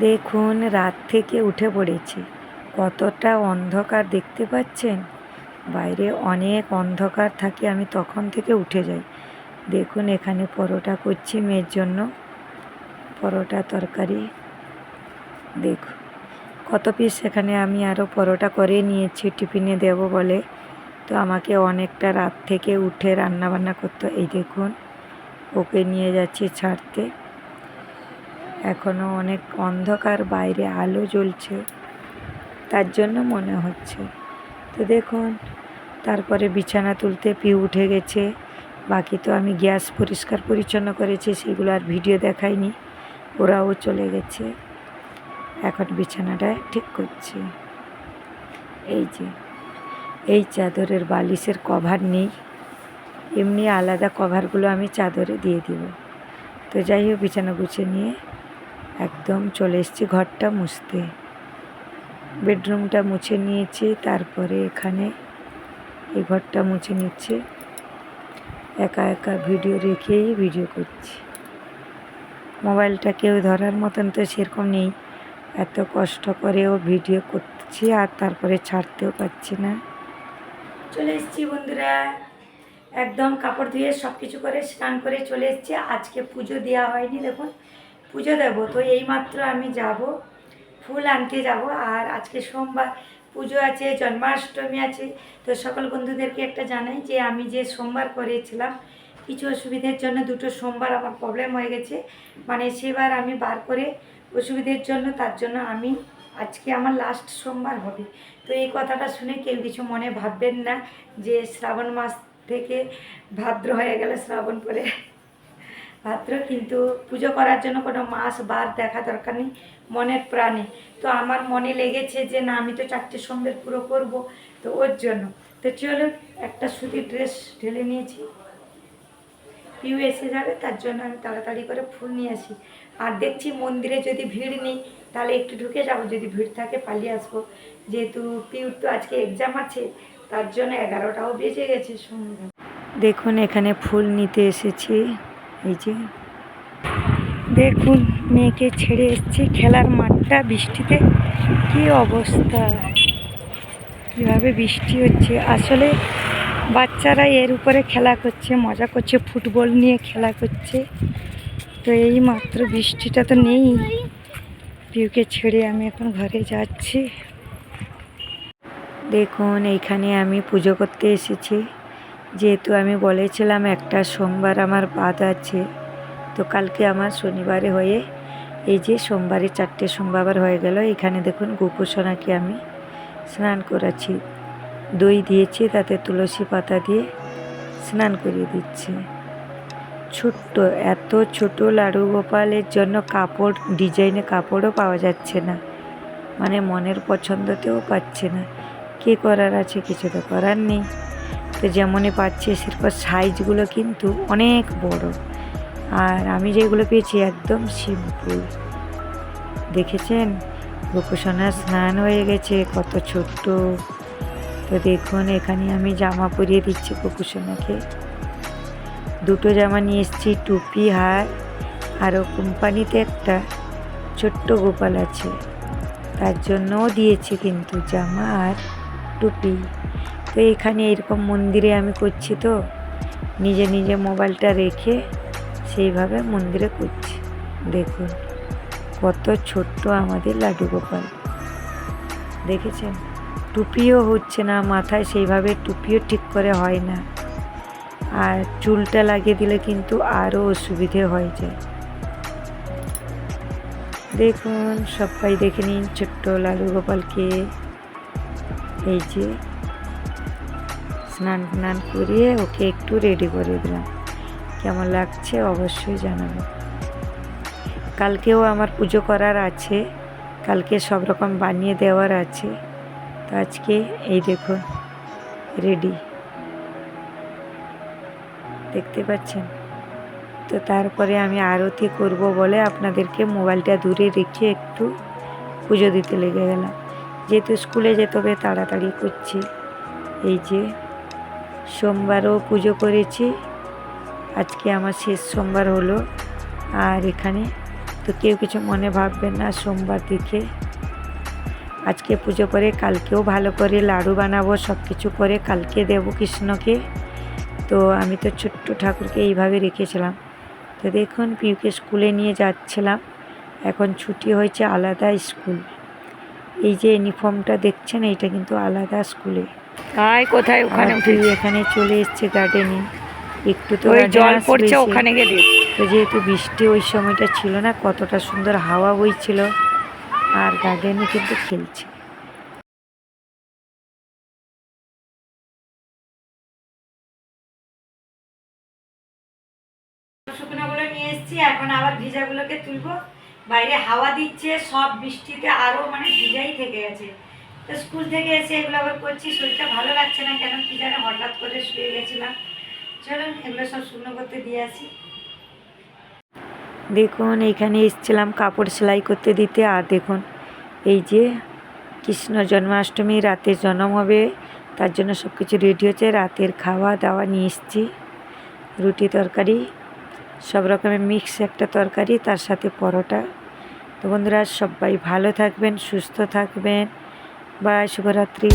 দেখুন, রাত থেকে উঠে পড়েছি। কতটা অন্ধকার দেখতে পাচ্ছেন? বাইরে অনেক অন্ধকার থাকে, আমি তখন থেকে উঠে যাই। দেখুন, এখানে পরোটা করছি মেয়ের জন্য। পরোটা তরকারি। দেখুন, কত পিস এখানে আমি আরও পরোটা করে নিয়েছি, টিফিনে দেবো বলে। তো আমাকে অনেকটা রাত থেকে উঠে রান্না বান্না করতে এই দেখুন, ওকে নিয়ে যাচ্ছি ছাড়তে। এখনও অনেক অন্ধকার বাইরে আলো জ্বলছে। তার জন্য মনে হচ্ছে। তো দেখুন, তারপরে বিছানা তুলতে পি উঠে গেছে। বাকি তো আমি গ্যাস পরিষ্কার পরিচ্ছন্ন করেছি, সেগুলো আর ভিডিও দেখাইনি। ওরাও চলে গেছে। এখন বিছানাটা ঠিক করছি। এই যে, এই চাদরের বালিশের কভার নেই। এমনি আলাদা কভারগুলো আমি চাদরে দিয়ে দিব। তো যাই হোক, বিছানা গুছিয়ে নিয়ে একদম চলে এসেছি, ঘরটা মুছতে। বেডরুমটা মুছে নিয়েছি, তারপরে এখানে এই ঘরটা মুছে নিচ্ছে। একা একা ভিডিও রেখেই ভিডিও করছি। মোবাইলটা কেউ ধরার মতন তো সেরকম নেই। এত কষ্ট করেও ভিডিও করছি আর তারপরে ছাড়তেও পারছি না। চলে এসেছি বন্ধুরা। একদম কাপড় ধুয়ে সব কিছু করে স্নান করে চলে এসেছি। আজকে পুজো দেওয়া হয়নি, দেখুন। পুজো দেবো। তো এইমাত্র আমি যাব, ফুল আনতে যাব। আর আজকে সোমবার পুজো আছে, জন্মাষ্টমী আছে। তো সকল বন্ধুদেরকে একটা জানাই যে আমি যে সোমবার করেছিলাম, কিছু অসুবিধার জন্য দুটো সোমবার আমার প্রবলেম হয়ে গেছে। মানে সেবার আমি বার করে অসুবিধের জন্য, তার জন্য আমি আজকে আমার লাস্ট সোমবার হবে। তো এই কথাটা শুনে কেউ কিছু মনে ভাববেন না যে শ্রাবণ মাস থেকে ভাদ্র হয়ে গেল শ্রাবণ পরে। ভাদ্র কিন্তু পুজো করার জন্য কোনো মাস বার দেখা দরকার নেই, মনের প্রাণে। তো আমার মনে লেগেছে যে, না, আমি তো চারটে সোমবার পুরো করব, তো ওর জন্য। তো চলো, একটা সুতির ড্রেস ঢেলে নিয়েছি। পিউ এসে যাবে, তার জন্য আমি তাড়াতাড়ি করে ফুল নিয়ে আসি। আর দেখছি মন্দিরে যদি ভিড় নেই, তাহলে একটু ঢুকে যাব, যদি ভিড় থাকে পালিয়ে আসব। যেহেতু পিউর তো আজকে এক্সাম আছে, তার জন্য এগারোটাও বেজে গেছে সন্ধ্যা। দেখুন, এখানে ফুল নিতে এসেছি। এই যে দেখুন, মেয়েকে ছেড়ে এসেছি, খেলার মাঠটা, বৃষ্টিতে কি অবস্থা? কীভাবে বৃষ্টি হচ্ছে? আসলে বাচ্চারা এর উপরে খেলা করছে, মজা করছে, ফুটবল নিয়ে খেলা করছে। তো এই মাত্র বৃষ্টিটা তো নেই। পিউকে ছেড়ে আমি এখন ঘরে যাচ্ছি। দেখুন, এইখানে আমি পুজো করতে এসেছি। যেহেতু আমি বলেছিলাম একটা সোমবার আমার বাদ আছে, তো কালকে আমার শনিবারে হয়ে এই যে সোমবারে চারটে সোমবার হয়ে গেল, এখানে দেখুন গোপুসোনাকে আমি স্নান করাচ্ছি। দই দিয়েছি, তাতে তুলসী পাতা দিয়ে স্নান করিয়ে দিচ্ছি। ছোট্ট, এত ছোট লাড়ু গোপালের জন্য কাপড়, ডিজাইনে কাপড়ও পাওয়া যাচ্ছে না। মানে মনের পছন্দতেও পাচ্ছে না। কী করার আছে কিছু তো করার নেই। তো যেমনই পাচ্ছে, সেরকম সাইজগুলো কিন্তু অনেক বড়। আর আমি যেগুলো পেয়েছি একদম সিম্পল দেখেছেন? গোপসোনার স্নান হয়ে গেছে, কত ছোট্ট। তো দেখুন, এখানে আমি জামা পরিয়ে দিচ্ছি গোপসোনাকে দুটো জামা নিয়ে এসেছি, টুপি, হার। আরও কোম্পানিতে একটা ছোট্ট গোপাল আছে। তার জন্যও দিয়েছি কিন্তু জামা আর টুপি। তো এখানে এরকম মন্দিরে আমি করছি তো। নিজে নিজে মোবাইলটা রেখে সেইভাবে মন্দিরে করছি। দেখুন, কত ছোট্ট আমাদের লাডু গোপাল। দেখেছেন? টুপিও হচ্ছে না, মাথায় সেইভাবে টুপিও ঠিক করে হয় না। আর চুলটা লাগিয়ে দিলে কিন্তু আরও অসুবিধে হয়ে যায়। দেখুন, সবাই দেখে নিন ছোট্ট লালু গোপালকে। এই যে স্নান টান করিয়ে ওকে একটু রেডি করে দিলাম। কেমন লাগছে অবশ্যই জানাব। কালকেও আমার পুজো করার আছে, কালকে সব রকম বানিয়ে দেওয়ার আছে। তো আজকে এই দেখুন রেডি দেখতে পাচ্ছেন? তো তারপরে আমি আরতি করব বলে আপনাদেরকে মোবাইলটা দূরে রেখে একটু পুজো দিতে লেগে গেলাম। যেহেতু স্কুলে যেতে হবে, তাড়াতাড়ি করছি। এই যে সোমবারও পুজো করেছি। আজকে আমার শেষ সোমবার হলো। আর এখানে তো কেউ কিছু মনে ভাববেন না সোমবার দিকে। আজকে পুজো করে কালকেও ভালো করে লাড়ু বানাবো সব কিছু করে কালকে দেব কৃষ্ণকে। তো আমি তো ছোট্ট ঠাকুরকে এইভাবে রেখেছিলাম। তো দেখুন, পিউকে স্কুলে নিয়ে যাচ্ছিলাম। এখন ছুটি হয়েছে আলাদা স্কুল। এই যে ইউনিফর্মটা দেখছেন, এইটা কিন্তু আলাদা স্কুলে। আয় কোথায় ওখানে? পিউ এখানে চলে এসছে গার্ডেনে একটু তো ওই জল পড়ছে ওখানে দেখ তো যেহেতু বৃষ্টি ওই সময়টা ছিল না কতটা সুন্দর হাওয়া বইছিল। আর গার্ডেনে কিন্তু খেলছে। শুকনোগুলো নিয়ে এসেছি এখন আবার ভিজাগুলোকে তুলবো। বাইরে হাওয়া দিচ্ছে সব বৃষ্টিতে আরও মানে ভিজাই থেকে গেছে। তো স্কুল থেকে এসে এগুলো আবার করছি, শরীরটা ভালো লাগছে না কেন কি জানে, হঠাৎ করে শুয়ে গেছিলাম। চলুন, এগুলো সব শুকনো করতে দিয়ে আসি। দেখুন, এইখানে এসছিলাম কাপড় সেলাই করতে দিতে, আর দেখুন, এই যে কৃষ্ণ জন্মাষ্টমী রাতে জন্ম হবে, তার জন্য সব কিছু রেডি হচ্ছে, রাতের খাওয়া দাওয়া নিয়ে এসেছি, রুটি তরকারি, সব রকমের মিক্স একটা তরকারি, তার সাথে পরোটা। তো বন্ধুরা, সবাই ভালো থাকবেন, সুস্থ থাকবেন। बाय शुभरात्रि.